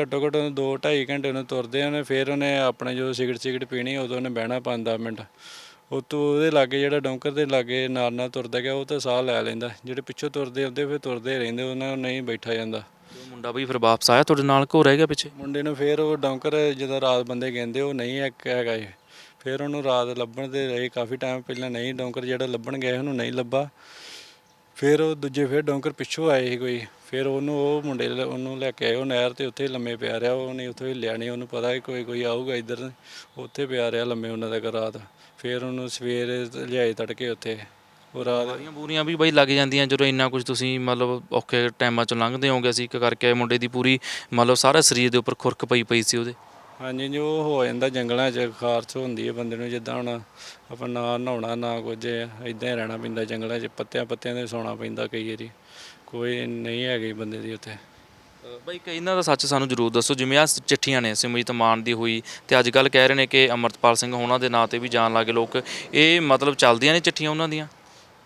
ਘੱਟੋ ਘੱਟ 2 2.5 ਘੰਟੇ ਉਹਨੇ ਤੁਰਦੇ ਉਹਨੇ ਫਿਰ ਉਹਨੇ ਆਪਣੇ ਜੋ ਸਿਗਰਟ ਸਿਗਰਟ ਪੀਣੀ, ਉਦੋਂ ਉਹਨੇ ਬਹਿਣਾ 5-10 ਮਿੰਟ। ਉਹ ਤੋਂ ਉਹਦੇ ਲਾਗੇ ਜਿਹੜਾ ਡੌਂਕਰ ਦੇ ਲਾਗੇ ਨਾਲ ਨਾਲ ਤੁਰਦਾ ਗਿਆ ਉਹ ਤਾਂ ਸਾਹ ਲੈ ਲੈਂਦਾ। ਜਿਹੜੇ ਪਿੱਛੋਂ ਤੁਰਦੇ ਹੁੰਦੇ ਫਿਰ ਤੁਰਦੇ ਰਹਿੰਦੇ ਉਹਨਾਂ ਨੂੰ ਨਹੀਂ ਬੈਠਾ ਜਾਂਦਾ। ਉਹ ਮੁੰਡਾ ਬਈ ਫਿਰ ਵਾਪਸ ਆਇਆ ਤੁਹਾਡੇ ਨਾਲ ਕੋ ਰਹਿ ਗਿਆ ਪਿੱਛੇ? ਮੁੰਡੇ ਨੂੰ ਫਿਰ ਉਹ ਡੌਂਕਰ ਜਦੋਂ ਰਾਤ ਬੰਦੇ ਕਹਿੰਦੇ ਉਹ ਨਹੀਂ ਇੱਕ ਹੈਗਾ ਇਹ। ਫਿਰ ਉਹਨੂੰ ਰਾਤ ਲੱਭਣ ਦੇ ਰਹੇ ਕਾਫੀ ਟਾਈਮ ਪਹਿਲਾਂ ਨਹੀਂ ਡੌਂਕਰ ਜਿਹੜਾ ਲੱਭਣ ਗਏ ਉਹਨੂੰ ਨਹੀਂ ਲੱਭਾ। ਫਿਰ ਉਹ ਦੂਜੇ ਫਿਰ ਡੌਂਕਰ ਪਿੱਛੋਂ ਆਏ ਸੀ ਕੋਈ। ਫਿਰ ਉਹਨੂੰ ਉਹ ਮੁੰਡੇ ਲੈ- ਉਹਨੂੰ ਲੈ ਕੇ ਆਏ ਉਹ ਨਹਿਰ ਤੇ ਉੱਥੇ ਲੰਮੇ ਪਿਆ ਰਿਹਾ ਉਹ ਨਹੀਂ ਉੱਥੇ ਹਿੱਲਿਆ ਨਹੀਂ ਉਹਨੂੰ ਪਤਾ ਸੀ ਕੋਈ ਕੋਈ ਆਊਗਾ ਇੱਧਰ। ਉੱਥੇ ਪਿਆ ਰਿਹਾ ਲੰਮੇ ਉਹਨਾਂ ਦਾ ਰਾਤ। ਫਿਰ ਉਹਨੂੰ ਸਵੇਰੇ ਲਿਆਏ ਤੜਕੇ ਉੱਥੇ। ਉਹ ਰਾਤ ਸਾਰੀਆਂ ਬੂਰੀਆਂ ਵੀ ਬਈ ਲੱਗ ਜਾਂਦੀਆਂ ਜਦੋਂ ਇੰਨਾ ਕੁਝ ਤੁਸੀਂ ਮਤਲਬ ਔਖੇ ਟਾਈਮਾਂ ਚੋਂ ਲੰਘਦੇ ਹੋਗੇ ਅਸੀਂ ਇੱਕ ਕਰਕੇ ਮੁੰਡੇ ਦੀ ਪੂਰੀ ਮਤਲਬ ਸਾਰਾ ਸਰੀਰ ਦੇ ਉੱਪਰ ਖੁਰਕ ਪਈ ਪਈ ਸੀ ਉਹਦੇ। ਹਾਂਜੀ ਜੋ ਹੋ ਜਾਂਦਾ ਜੰਗਲਾਂ 'ਚ ਖਾਰਸ਼ ਹੁੰਦੀ ਹੈ ਬੰਦੇ ਨੂੰ ਜਿੱਦਾਂ ਹੁਣ ਆਪਾਂ ਨਾ ਨਹਾਉਣਾ ਨਾ ਕੁਝ ਇਦਾਂ ਹੀ ਰਹਿਣਾ ਪੈਂਦਾ ਜੰਗਲਾਂ 'ਚ ਪੱਤਿਆਂ ਪੱਤਿਆਂ ਦੇ ਸੌਣਾ ਪੈਂਦਾ ਕਈ ਵਾਰੀ। ਕੋਈ ਨਹੀਂ ਹੈਗੀ ਬੰਦੇ ਦੀ ਉੱਥੇ। ਬਈ ਕਿ ਇਹਨਾਂ ਦਾ ਸੱਚ ਸਾਨੂੰ ਜ਼ਰੂਰ ਦੱਸੋ ਜਿਵੇਂ ਆ ਚਿੱਠੀਆਂ ਨੇ ਸਿਮਰਜੀਤ ਮਾਨ ਦੀ ਹੋਈ ਤੇ ਅੱਜ ਕੱਲ ਕਹਿ ਰਹੇ ਨੇ ਕਿ ਅਮਰਤਪਾਲ ਸਿੰਘ ਹੋਣਾ ਦੇ ਨਾਂ ਤੇ ਵੀ ਜਾਣ ਲੱਗੇ ਲੋਕ। ਇਹ ਮਤਲਬ ਚੱਲਦੀਆਂ ਨੇ ਚਿੱਠੀਆਂ ਉਹਨਾਂ ਦੀਆਂ?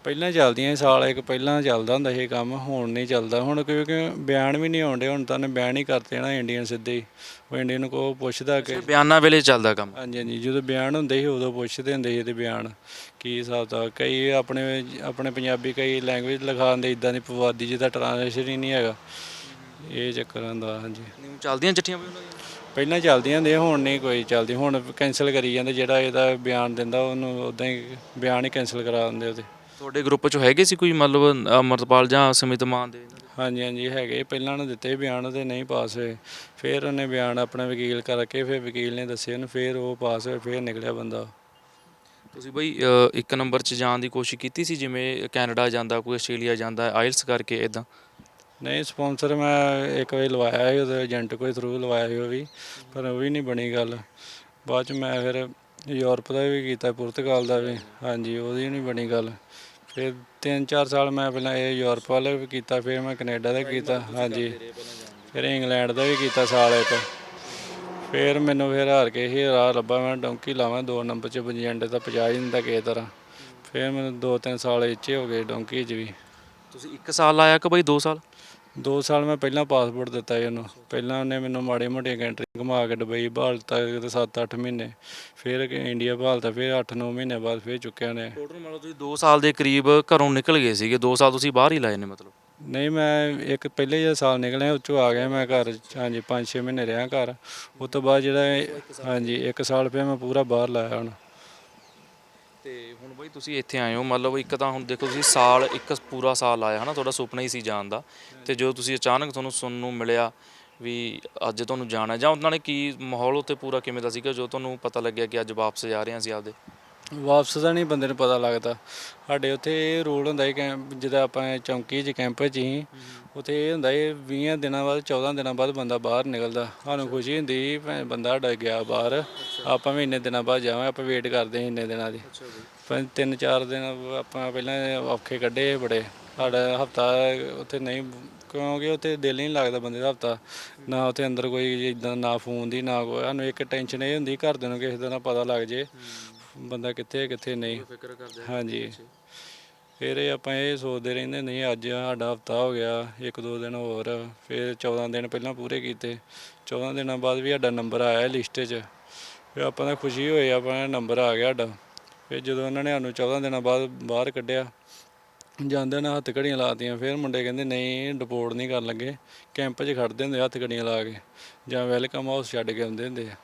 ਪਹਿਲਾਂ ਚੱਲਦੀਆਂ ਸੀ, ਸਾਲ ਇੱਕ ਪਹਿਲਾਂ ਚੱਲਦਾ ਹੁੰਦਾ ਸੀ ਇਹ ਕੰਮ ਹੁਣ ਨਹੀਂ ਚੱਲਦਾ। ਹੁਣ ਕਿਉਂਕਿ ਬਿਆਨ ਵੀ ਨਹੀਂ ਆਉਂਦੇ ਹੁਣ ਤਾਂ ਨੇ ਬਿਆਨ ਹੀ ਕਰਤੇ ਨਾ ਇੰਡੀਅਨ ਸਿੱਧੇ ਹੀ। ਉਹ ਇੰਡੀਅਨ ਕੋ ਪੁੱਛਦਾ ਕਿ ਬਿਆਨਾਂ ਵੇਲੇ ਚੱਲਦਾ ਕੰਮ। ਹਾਂਜੀ ਹਾਂਜੀ ਜਦੋਂ ਬਿਆਨ ਹੁੰਦੇ ਸੀ ਉਦੋਂ ਪੁੱਛਦੇ ਹੁੰਦੇ ਸੀ ਇਹਦੇ ਬਿਆਨ ਕੀ ਹਿਸਾਬ ਦਾ ਕਈ ਆਪਣੇ ਆਪਣੇ ਪੰਜਾਬੀ ਕਈ ਲੈਂਗੁਏਜ ਲਿਖਾਉਂਦੇ ਇਦਾਂ ਦੀ ਪਵਾਦੀ ਜਿਹਦਾ ਟ੍ਰਾਂਸਲੇਸ਼ਨ ਹੀ ਨਹੀਂ ਹੈਗਾ। ਇਹ ਚੱਕਰ ਹੁੰਦਾ ਹਾਂਜੀ। ਨਹੀਂ, ਚੱਲਦੀਆਂ ਚਿੱਠੀਆਂ ਵੀ ਉਹਨਾਂ ਦੀਆਂ? ਪਹਿਲਾਂ ਚੱਲਦੀਆਂ ਹੁੰਦੀਆਂ ਹੁਣ ਨਹੀਂ ਕੋਈ ਚੱਲਦੀ। ਹੁਣ ਕੈਨਸਲ ਕਰੀ ਜਾਂਦੇ ਜਿਹੜਾ ਇਹਦਾ ਬਿਆਨ ਦਿੰਦਾ ਉਹਨੂੰ ਉਦਾਂ ਹੀ ਬਿਆਨ ਹੀ ਕੈਨਸਲ ਕਰਾ ਦਿੰਦੇ ਉਹਦੇ। ਤੁਹਾਡੇ ਗਰੁੱਪ 'ਚ ਹੈਗੇ ਸੀ ਕੋਈ ਮਤਲਬ ਅਮਰਤਪਾਲ ਜਾਂ ਸਮਿਤ ਮਾਨ ਦੇ? ਇਹਨਾਂ ਦੇ? ਹਾਂਜੀ ਹਾਂਜੀ ਹੈਗੇ। ਪਹਿਲਾਂ ਉਹਨੇ ਦਿੱਤੇ ਬਿਆਨ ਉਹਦੇ ਨਹੀਂ ਪਾਸ ਹੋਏ। ਫਿਰ ਉਹਨੇ ਬਿਆਨ ਆਪਣਾ ਵਕੀਲ ਕਰਕੇ ਫਿਰ ਵਕੀਲ ਨੇ ਦੱਸੇ ਉਹਨੂੰ ਫਿਰ ਉਹ ਪਾਸ ਹੋਏ ਫਿਰ ਨਿਕਲਿਆ ਬੰਦਾ। ਤੁਸੀਂ ਬਈ ਅ, ਇੱਕ ਨੰਬਰ 'ਚ ਜਾਣ ਦੀ ਕੋਸ਼ਿਸ਼ ਕੀਤੀ ਸੀ ਜਿਵੇਂ ਕੈਨੇਡਾ ਜਾਂਦਾ ਕੋਈ ਆਸਟ੍ਰੇਲੀਆ ਜਾਂਦਾ ਆਇਲਸ ਕਰਕੇ ਇਦਾਂ ਨਹੀਂ ਸਪਾਂਸਰ ਮੈਂ ਇੱਕ ਵਾਰੀ ਲਵਾਇਆ ਸੀ, ਉਹਦੇ ਏਜੰਟ ਕੋਈ ਥਰੂ ਲਵਾਇਆ ਸੀ ਉਹ ਵੀ, ਪਰ ਉਹ ਵੀ ਨਹੀਂ ਬਣੀ ਗੱਲ। ਬਾਅਦ ਚ ਮੈਂ ਫਿਰ ਯੂਰਪ ਦਾ ਵੀ ਕੀਤਾ, ਪੁਰਤਗਾਲ ਦਾ ਵੀ। ਹਾਂਜੀ, ਉਹਦੀ ਨਹੀਂ ਬਣੀ ਗੱਲ। ਫਿਰ 3-4 ਸਾਲ ਮੈਂ ਪਹਿਲਾਂ ਇਹ ਯੂਰਪ ਵਾਲਾ ਵੀ ਕੀਤਾ, ਫਿਰ ਮੈਂ ਕੈਨੇਡਾ ਦਾ ਕੀਤਾ, ਹਾਂਜੀ। ਫਿਰ ਇੰਗਲੈਂਡ ਦਾ ਵੀ ਕੀਤਾ ਸਾਲ ਇੱਕ। ਫਿਰ ਮੈਨੂੰ ਫਿਰ ਹਾਰ ਕੇ ਹੀ ਰਾਹ ਲੱਭਾ, ਮੈਂ ਡੌਂਕੀ ਲਾਵਾਂ, ਦੋ ਨੰਬਰ ਚ ਏਜੰਟ ਤਾਂ ਪਹੁੰਚਾ ਹੀ ਦਿੰਦਾ ਕਿਸੇ ਤਰ੍ਹਾਂ। ਫਿਰ ਮੈਨੂੰ 2-3 ਸਾਲ ਇੱਚੇ ਹੋ ਗਏ ਡੌਂਕੀ 'ਚ ਵੀ। ਤੁਸੀਂ 1 ਸਾਲ ਲਾਇਆ ਕਿ ਬਈ 2 ਸਾਲ? ਦੋ ਸਾਲ ਮੈਂ ਪਹਿਲਾਂ ਪਾਸਪੋਰਟ ਦਿੱਤਾ ਸੀ ਉਹਨੂੰ। ਪਹਿਲਾਂ ਉਹਨੇ ਮੈਨੂੰ ਮਾੜੇ ਮੋਟੀਆਂ ਕੰਟਰੀ ਘੁਮਾ ਕੇ ਦੁਬਈ ਭਾਲਤਾ ਕਿਤੇ 7-8 ਮਹੀਨੇ। ਫਿਰ ਇੰਡੀਆ ਭਾਲਤਾ ਫਿਰ 8-9 ਮਹੀਨੇ ਬਾਅਦ ਫਿਰ ਚੁੱਕਿਆ ਨੇ ਟੋਟਲ ਮੰਨ ਲਓ ਤੁਸੀਂ 2 ਸਾਲ ਦੇ ਕਰੀਬ ਘਰੋਂ ਨਿਕਲ ਗਏ ਸੀਗੇ। 2 ਸਾਲ ਤੁਸੀਂ ਬਾਹਰ ਹੀ ਲਾਏ ਨੇ ਮਤਲਬ? ਨਹੀਂ ਮੈਂ ਇੱਕ ਪਹਿਲੇ ਜਿਹੜਾ ਸਾਲ ਨਿਕਲਿਆ ਉਹ 'ਚੋਂ ਆ ਗਿਆ ਮੈਂ ਘਰ। ਹਾਂਜੀ 5-6 ਮਹੀਨੇ ਰਿਹਾ ਘਰ। ਉਸ ਤੋਂ ਬਾਅਦ ਜਿਹੜਾ ਹਾਂਜੀ ਇੱਕ ਸਾਲ ਪਿਆ ਮੈਂ ਪੂਰਾ ਬਾਹਰ ਲਾਇਆ ਹੁਣ। ਤੇ ਹੁਣ ਬਈ ਤੁਸੀਂ ਇੱਥੇ ਆਏ ਹੋ, ਮਤਲਬ ਇੱਕ ਤਾਂ ਹੁਣ ਦੇਖੋ ਤੁਸੀਂ ਸਾਲ, ਇੱਕ ਪੂਰਾ ਸਾਲ ਆਇਆ ਹਨਾ, ਤੁਹਾਡਾ ਸੁਪਨਾ ਹੀ ਸੀ ਜਾਣ ਦਾ। ਤੇ ਜਦੋਂ ਤੁਸੀਂ ਅਚਾਨਕ ਤੁਹਾਨੂੰ ਸੁਣਨ ਨੂੰ ਮਿਲਿਆ ਵੀ ਅੱਜ ਤੁਹਾਨੂੰ ਜਾਣਾ ਜਾਂ ਉਹਨਾਂ ਨੇ ਕੀ ਮਾਹੌਲ ਉੱਥੇ ਪੂਰਾ ਕਿਵੇਂ ਦਾ ਸੀਗਾ ਜੋ ਤੁਹਾਨੂੰ ਪਤਾ ਲੱਗਿਆ ਕਿ ਅੱਜ ਵਾਪਸ ਜਾ ਰਹੇ ਹਾਂ ਅਸੀਂ ਆਪਦੇ? ਵਾਪਸ ਦਾ ਨਹੀਂ ਬੰਦੇ ਨੂੰ ਪਤਾ ਲੱਗਦਾ। ਸਾਡੇ ਉੱਥੇ ਇਹ ਰੂਲ ਹੁੰਦਾ ਹੈ ਕਿ ਜਿੱਦਾਂ ਆਪਾਂ ਚੌਂਕੀ 'ਚ ਕੈਂਪ 'ਚ ਹੀ ਉੱਥੇ ਇਹ ਹੁੰਦਾ ਹੈ 20 ਦਿਨਾਂ ਬਾਅਦ 14 ਦਿਨਾਂ ਬਾਅਦ ਬੰਦਾ ਬਾਹਰ ਨਿਕਲਦਾ। ਸਾਨੂੰ ਖੁਸ਼ੀ ਹੁੰਦੀ ਭੈਣ ਬੰਦਾ ਸਾਡਾ ਗਿਆ ਬਾਹਰ। ਆਪਾਂ ਵੀ ਇੰਨੇ ਦਿਨਾਂ ਬਾਅਦ ਜਾਵਾਂ ਆਪਾਂ ਵੇਟ ਕਰਦੇ ਇੰਨੇ ਦਿਨਾਂ ਦੀ। ਪਰ ਤਿੰਨ ਚਾਰ ਦਿਨ ਆਪਾਂ ਪਹਿਲਾਂ ਔਖੇ ਕੱਢੇ ਬੜੇ। ਸਾਡਾ ਹਫਤਾ ਉੱਥੇ ਨਹੀਂ ਕਿਉਂਕਿ ਉੱਥੇ ਦਿਲ ਨਹੀਂ ਲੱਗਦਾ ਬੰਦੇ ਦਾ ਹਫਤਾ। ਨਾ ਉੱਥੇ ਅੰਦਰ ਕੋਈ ਇਦਾਂ ਨਾ ਫੋਨ ਦੀ ਨਾ ਕੋਈ ਸਾਨੂੰ ਇੱਕ ਟੈਨਸ਼ਨ ਇਹ ਹੁੰਦੀ ਘਰ ਦੇ ਨੂੰ ਕਿਸੇ ਦਾ ਨਾ ਪਤਾ ਲੱਗ ਜੇ। ਬੰਦਾ ਕਿੱਥੇ ਹੈ, ਕਿੱਥੇ ਨਹੀਂ। ਫਿਕਰ ਕਰਦੇ ਹਾਂਜੀ। ਫਿਰ ਇਹ ਆਪਾਂ ਇਹ ਸੋਚਦੇ ਰਹਿੰਦੇ ਨਹੀਂ ਅੱਜ ਸਾਡਾ ਹਫਤਾ ਹੋ ਗਿਆ ਇੱਕ ਦੋ ਦਿਨ ਹੋਰ ਫਿਰ 14 ਦਿਨ ਪਹਿਲਾਂ ਪੂਰੇ ਕੀਤੇ। 14 ਦਿਨਾਂ ਬਾਅਦ ਵੀ ਸਾਡਾ ਨੰਬਰ ਆਇਆ ਲਿਸਟ 'ਚ। ਫਿਰ ਆਪਾਂ ਤਾਂ ਖੁਸ਼ੀ ਹੋਈ ਆਪਾਂ ਨੰਬਰ ਆ ਗਿਆ ਸਾਡਾ। ਫਿਰ ਜਦੋਂ ਉਹਨਾਂ ਨੇ ਸਾਨੂੰ 14 ਦਿਨਾਂ ਬਾਅਦ ਬਾਹਰ ਕੱਢਿਆ ਜਾਂਦੇ ਨਾ ਹੱਥ ਘੜੀਆਂ ਲਾਤੀਆਂ ਫਿਰ ਮੁੰਡੇ ਕਹਿੰਦੇ ਨਹੀਂ ਰਿਪੋਰਟ ਨਹੀਂ ਕਰਨ ਲੱਗੇ। ਕੈਂਪ 'ਚ ਖੜਦੇ ਹੁੰਦੇ ਹੱਥ ਘੜੀਆਂ ਲਾ ਕੇ। ਜਾਂ ਵੈਲਕਮ ਹਾਊਸ ਛੱਡ ਕੇ ਆਉਂਦੇ ਹੁੰਦੇ ਆ।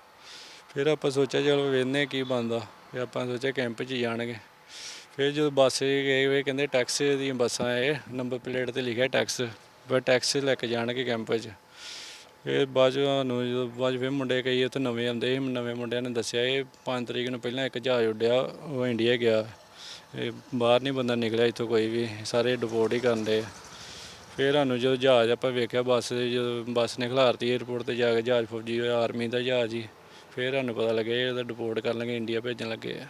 ਫਿਰ ਆਪਾਂ ਸੋਚਿਆ ਚਲੋ ਵੇਖਨੇ ਕੀ ਬਣਦਾ। ਫਿਰ ਆਪਾਂ ਸੋਚਿਆ ਕੈਂਪ 'ਚ ਹੀ ਜਾਣਗੇ। ਫਿਰ ਜਦੋਂ ਬੱਸ 'ਚ ਗਏ ਵੇ, ਕਹਿੰਦੇ ਟੈਕਸ ਦੀਆਂ ਬੱਸਾਂ ਇਹ ਨੰਬਰ ਪਲੇਟ ਤੇ ਲਿਖਿਆ ਟੈਕਸ ਫਿਰ ਟੈਕਸ ਲੈ ਕੇ ਜਾਣਗੇ ਕੈਂਪ 'ਚ। ਫਿਰ ਬਾਅਦ 'ਚ ਸਾਨੂੰ ਜਦੋਂ ਬਾਅਦ 'ਚ ਫਿਰ ਮੁੰਡੇ ਕਈ ਉੱਥੇ ਨਵੇਂ ਆਉਂਦੇ ਸੀ। ਨਵੇਂ ਮੁੰਡਿਆਂ ਨੇ ਦੱਸਿਆ ਇਹ 5 ਤਰੀਕ ਨੂੰ ਪਹਿਲਾਂ ਇੱਕ ਜਹਾਜ਼ ਉੱਡਿਆ, ਉਹ ਇੰਡੀਆ ਗਿਆ। ਇਹ ਬਾਹਰ ਨਹੀਂ ਬੰਦਾ ਨਿਕਲਿਆ ਇੱਥੋਂ ਕੋਈ ਵੀ, ਸਾਰੇ ਡਿਪੋਰਟ ਹੀ ਕਰਦੇ ਆ। ਫਿਰ ਸਾਨੂੰ ਜਦੋਂ ਜਹਾਜ਼ ਆਪਾਂ ਵੇਖਿਆ ਬੱਸ ਦੇ, ਜਦੋਂ ਬੱਸ ਨੇ ਖਿਲਾਰਤੀ ਏਅਰਪੋਰਟ ਤੇ ਜਾ ਕੇ ਜਹਾਜ਼ ਫੌਜੀ ਹੋਇਆ ਆਰਮੀ ਦਾ ਜਹਾਜ਼ ਹੀ। ਫਿਰ ਸਾਨੂੰ ਪਤਾ ਲੱਗਿਆ ਇਹ ਡਿਪੋਰਟ ਕਰਨ ਲੱਗੇ ਇੰਡੀਆ ਭੇਜਣ ਲੱਗੇ ਆ।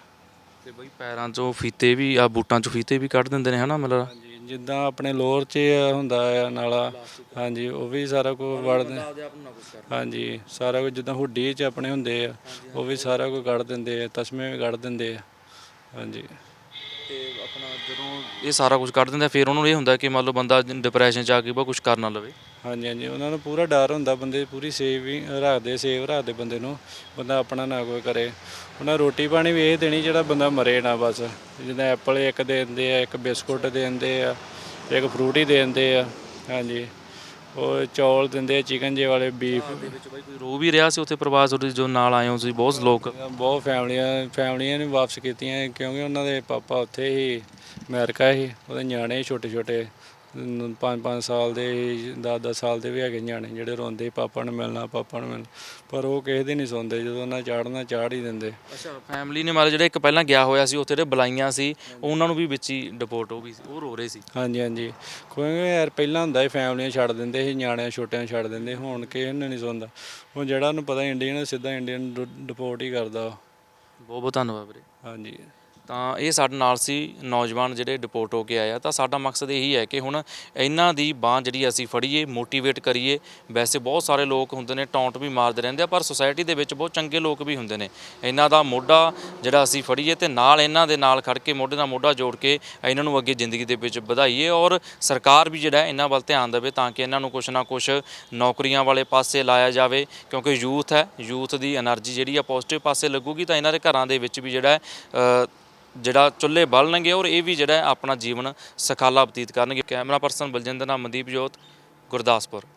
ਤੇ ਬਈ ਪੈਰਾਂ 'ਚੋਂ ਫੀਤੇ ਵੀ ਆ ਬੂਟਾਂ 'ਚੋਂ ਫੀਤੇ ਵੀ ਕੱਢ ਦਿੰਦੇ ਨੇ ਹਨਾ ਮਤਲਬ? ਹਾਂਜੀ ਜਿੱਦਾਂ ਆਪਣੇ ਲੋਅਰ 'ਚ ਹੁੰਦਾ ਆ ਨਾਲਾ। ਹਾਂਜੀ ਉਹ ਵੀ ਸਾਰਾ ਕੁਝ ਵੜਦੇ ਕਰ। ਹਾਂਜੀ ਸਾਰਾ ਕੁਝ ਜਿੱਦਾਂ ਹੁੱਡੀ 'ਚ ਆਪਣੇ ਹੁੰਦੇ ਆ ਉਹ ਵੀ ਸਾਰਾ ਕੁਝ ਕੱਢ ਦਿੰਦੇ ਆ ਤਸਮੇ ਵੀ ਕੱਢ ਦਿੰਦੇ ਆ। ਹਾਂਜੀ। ਤੇ ਆਪਣਾ ਜਦੋਂ ਇਹ ਸਾਰਾ ਕੁਝ ਕੱਢ ਦਿੰਦੇ ਫਿਰ ਉਹਨਾਂ ਨੂੰ ਇਹ ਹੁੰਦਾ ਕਿ ਮੰਨ ਲਓ ਬੰਦਾ ਡਿਪਰੈਸ਼ਨ 'ਚ ਆ ਕੇ ਬਹੁਤ ਕੁਝ ਕਰ ਨਾ ਲਵੇ। ਹਾਂਜੀ ਹਾਂਜੀ। ਉਹਨਾਂ ਨੂੰ ਪੂਰਾ ਡਰ ਹੁੰਦਾ ਬੰਦੇ ਦੀ ਪੂਰੀ ਸੇਵ ਵੀ ਰੱਖਦੇ ਸੇਵ ਰੱਖਦੇ ਬੰਦੇ ਨੂੰ। ਬੰਦਾ ਆਪਣਾ ਨਾ ਕੋਈ ਕਰੇ। ਉਹਨਾਂ ਰੋਟੀ ਪਾਣੀ ਵੀ ਇਹ ਦੇਣੀ ਜਿਹੜਾ ਬੰਦਾ ਮਰੇ ਨਾ ਬਸ। ਜਿੱਦਾਂ ਐਪਲ ਇੱਕ ਦੇ ਦਿੰਦੇ ਆ ਇੱਕ ਬਿਸਕੁਟ ਦੇ ਦਿੰਦੇ ਆ ਇੱਕ ਫਰੂਟ ਹੀ ਦੇ ਦਿੰਦੇ ਆ। ਹਾਂਜੀ। ਉਹ ਚੌਲ ਦਿੰਦੇ ਆ ਚਿਕਨ ਜੇ ਵਾਲੇ ਬੀਫ। ਦੇ ਵਿੱਚ ਬਈ ਕੋਈ ਰੋ ਵੀ ਰਿਹਾ ਸੀ ਉੱਥੇ ਪ੍ਰਵਾਸ ਉਹਦੇ ਜੋ ਨਾਲ ਆਏ ਹੋ ਤੁਸੀਂ? ਬਹੁਤ ਲੋਕ। ਬਹੁਤ ਫੈਮਲੀਆਂ ਫੈਮਲੀਆਂ ਨੇ ਵਾਪਸ ਕੀਤੀਆਂ ਕਿਉਂਕਿ ਉਹਨਾਂ ਦੇ ਪਾਪਾ ਉੱਥੇ ਹੀ ਅਮਰੀਕਾ ਹੀ ਉਹਦੇ ਨਿਆਣੇ ਛੋਟੇ ਛੋਟੇ 5-5 ਸਾਲ ਦੇ 10-10 ਸਾਲ ਦੇ ਵੀ ਹੈਗੇ ਨਿਆਣੇ ਜਿਹੜੇ ਰੋਂਦੇ ਪਾਪਾ ਨੂੰ ਮਿਲਣਾ ਪਾਪਾ ਨੂੰ ਮਿਲਣਾ। ਪਰ ਉਹ ਕਿਸੇ ਦੀ ਨਹੀਂ ਸੁਣਦੇ ਜਦੋਂ ਉਹਨਾਂ ਚਾੜਨਾ ਚਾੜ ਹੀ ਦਿੰਦੇ। ਅੱਛਾ ਫੈਮਿਲੀ ਨੇ ਮਾਰੇ ਜਿਹੜਾ ਇੱਕ ਪਹਿਲਾਂ ਗਿਆ ਹੋਇਆ ਸੀ ਉੱਥੇ ਦੇ ਬੁਲਾਈਆਂ ਸੀ ਉਹਨਾਂ ਨੂੰ ਵੀ ਵਿੱਚ ਹੀ ਡਿਪੋਰਟ ਹੋ ਗਈ ਸੀ ਉਹ ਰੋ ਰਹੇ ਸੀ। ਹਾਂਜੀ ਹਾਂਜੀ। ਕਿਉਂਕਿ ਯਾਰ ਪਹਿਲਾਂ ਹੁੰਦਾ ਸੀ ਫੈਮਲੀਆਂ ਛੱਡ ਦਿੰਦੇ ਸੀ ਨਿਆਣਿਆਂ ਛੋਟਿਆਂ ਨੂੰ ਛੱਡ ਦਿੰਦੇ ਹੁਣ ਕਿਸੇ ਨੂੰ ਨਹੀਂ ਸੁਣਦਾ ਹੁਣ ਜਿਹੜਾ ਉਹਨੂੰ ਪਤਾ ਇੰਡੀਅਨ ਸਿੱਧਾ ਇੰਡੀਅਨ ਡਿਪੋਰਟ ਹੀ ਕਰਦਾ। ਬਹੁਤ ਬਹੁਤ ਧੰਨਵਾਦ ਵੀਰੇ। ਹਾਂਜੀ। ਤਾਂ ਇਹ ਸਾਡੇ ਨਾਲ ਸੀ ਨੌਜਵਾਨ ਜਿਹੜੇ ਡਿਪੋਰਟ ਹੋ ਕੇ ਆਇਆ ਤਾਂ ਸਾਡਾ ਮਕਸਦ ਇਹੀ ਹੈ ਕਿ ਹੁਣ ਇਹਨਾਂ ਦੀ ਬਾਹ ਜਿਹੜੀ ਅਸੀਂ ਫੜੀਏ ਮੋਟੀਵੇਟ ਕਰੀਏ। ਵੈਸੇ ਬਹੁਤ ਸਾਰੇ ਲੋਕ ਹੁੰਦੇ ਨੇ, ਟੌਂਟ ਵੀ ਮਾਰਦੇ ਰਹਿੰਦੇ ਆ, ਪਰ ਸੁਸਾਇਟੀ ਦੇ ਵਿੱਚ ਬਹੁਤ ਚੰਗੇ ਲੋਕ ਵੀ ਹੁੰਦੇ ਨੇ। ਇਹਨਾਂ ਦਾ ਮੋਢਾ ਜਿਹੜਾ ਅਸੀਂ ਫੜੀਏ ਤੇ ਨਾਲ ਇਹਨਾਂ ਦੇ ਨਾਲ ਖੜ ਕੇ ਮੋਢੇ ਦਾ ਮੋਢਾ ਜੋੜ ਕੇ ਇਹਨਾਂ ਨੂੰ ਅੱਗੇ ਜ਼ਿੰਦਗੀ ਦੇ ਵਿੱਚ ਵਧਾਈਏ ਔਰ ਸਰਕਾਰ ਵੀ ਜਿਹੜਾ ਇਹਨਾਂ ਵੱਲ ਧਿਆਨ ਦੇਵੇ ਤਾਂ ਕਿ ਇਹਨਾਂ ਨੂੰ ਕੁਛ ਨਾ ਕੁਛ ਨੌਕਰੀਆਂ ਵਾਲੇ ਪਾਸੇ ਲਾਇਆ ਜਾਵੇ। ਕਿਉਂਕਿ ਯੂਥ ਹੈ ਯੂਥ ਦੀ એનર્ਜੀ ਜਿਹੜੀ ਆ ਪੋਜ਼ਿਟਿਵ ਪਾਸੇ ਲੱਗੂਗੀ ਤਾਂ ਇਹਨਾਂ ਦੇ ਘਰਾਂ ਦੇ ਵਿੱਚ ਵੀ ਜਿਹੜਾ ਜਿਹੜਾ ਚੁੱਲ੍ਹੇ ਬਲਣਗੇ ਔਰ ਇਹ ਵੀ ਜਿਹੜਾ ਆਪਣਾ ਜੀਵਨ ਸਖਾਲਾ ਬਤੀਤ ਕਰਨਗੇ। ਕੈਮਰਾ ਪਰਸਨ ਬਲਜਿੰਦਰ, ਨਾਮ ਮਨਦੀਪ ਜੋਤ, ਗੁਰਦਾਸਪੁਰ।